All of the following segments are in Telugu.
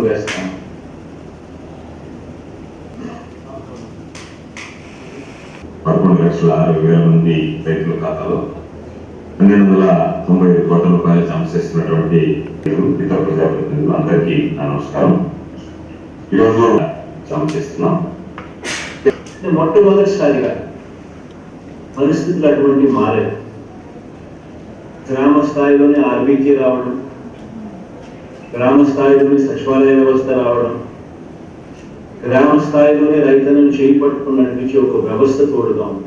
అడుగులు వేస్తాం. పదకొండు లక్షల అరవై వేల మంది రైతుల ఖాతాలో పన్నెండు వందల తొంభై ఐదు కోట్ల రూపాయలు జమ చేస్తున్నటువంటి ఇతర ప్రజాప్రతినిధులు అందరికీ నమస్కారం. ఈరోజు జమ చేస్తున్నాం. మొట్టమొదటిసారిగా పరిస్థితులు అటువంటి మారాయి. గ్రామ స్థాయిలోనే ఆర్బీకే రావడం గ్రామ స్థాయిలోనే సచివాలయ వ్యవస్థ రావడం గ్రామ స్థాయిలోనే రైతులను చేయి పట్టుకుని నడిపించే ఒక వ్యవస్థ తోడుగా ఉంది.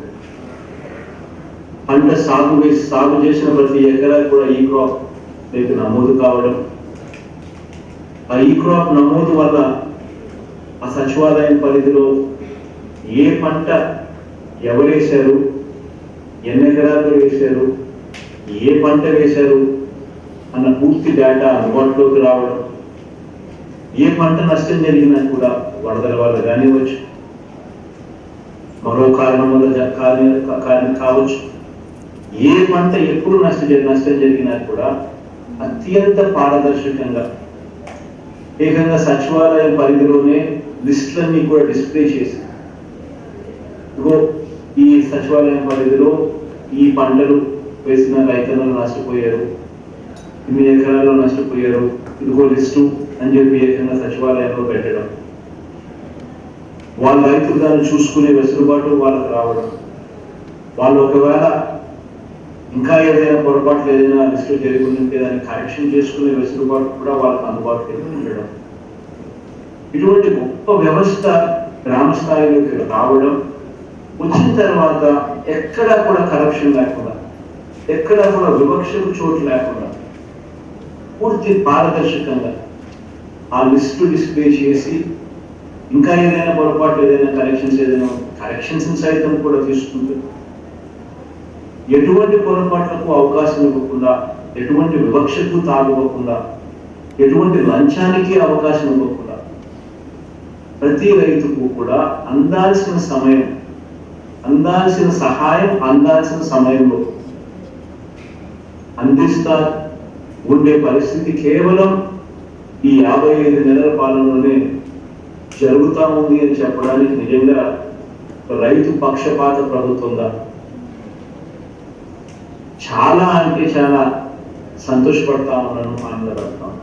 పంట సాగు వేసి సాగు చేసిన ప్రతి ఎకరా కూడా ఈ క్రాప్ రేపు నమోదు కావడం ఆ ఈ క్రాప్ నమోదు వల్ల ఆ సచివాలయం పరిధిలో ఏ పంట ఎవరేశారు ఎన్ని ఎకరాలు వేశారు ఏ పంట వేశారు అన్న పూర్తి డేటా అందుబాటులోకి రావడం. ఏ పంట నష్టం జరిగినా కూడా వరదల వల్ల కానివ్వచ్చు. మరో కారణం వల్ల కారణం కావచ్చు. ఏ పంట ఎప్పుడు నష్టం నష్టం జరిగినా కూడా అత్యంత పారదర్శకంగా ఏకంగా సచివాలయం పరిధిలోనే లిస్టులన్నీ కూడా డిస్ప్లే చేసి ఇగో ఈ సచివాలయం పరిధిలో ఈ పంటలు వేసిన రైతన్నలు నష్టపోయారు. ఇన్ని ఎకరాల్లో నష్టపోయారు ఇదిగో లిస్టు. అని చెప్పి ఏకంగా సచివాలయంలో పెట్టడం. వాళ్ళ రైతులు దాన్ని చూసుకునే వెసులుబాటు వాళ్ళకి రావడం. వాళ్ళు ఒకవేళ ఇంకా ఏదైనా పొరపాట్లు ఏదైనా లిస్టు జరిగి దాన్ని కరెక్షన్ చేసుకునే వెసులుబాటు కూడా వాళ్ళకి అందుబాటులో ఉండడం. ఇటువంటి గొప్ప వ్యవస్థ గ్రామ స్థాయిలోకి రావడం. వచ్చిన తర్వాత ఎక్కడా కూడా కరప్షన్ లేకుండా ఎక్కడా కూడా వివక్షకు చోటు లేకుండా పూర్తి పారదర్శకంగా ఆ లిస్టు డిస్ప్లే చేసి ఇంకా ఏదైనా పొరపాటు ఏదైనా కరెక్షన్స్ ఏదైనా కరెక్షన్స్ సైతం కూడా తీసుకుంటూ ఎటువంటి పొరపాట్లకు అవకాశం ఇవ్వకుండా ఎటువంటి వివక్షకు తాగివ్వకుండా ఎటువంటి లంచానికి అవకాశం ఇవ్వకుండా ప్రతి రైతుకు కూడా అందాల్సిన సమయం అందాల్సిన సహాయం అందాల్సిన సమయంలో అందిస్తారు. ఉండే పరిస్థితి కేవలం ఈ యాభై ఐదు నెలల పాలనలోనే జరుగుతా ఉంది అని చెప్పడానికి నిజంగా రైతు పక్షపాత ప్రభుత్వంగా చాలా అంటే చాలా సంతోషపడతా ఉన్నాను ఆనందపడతాను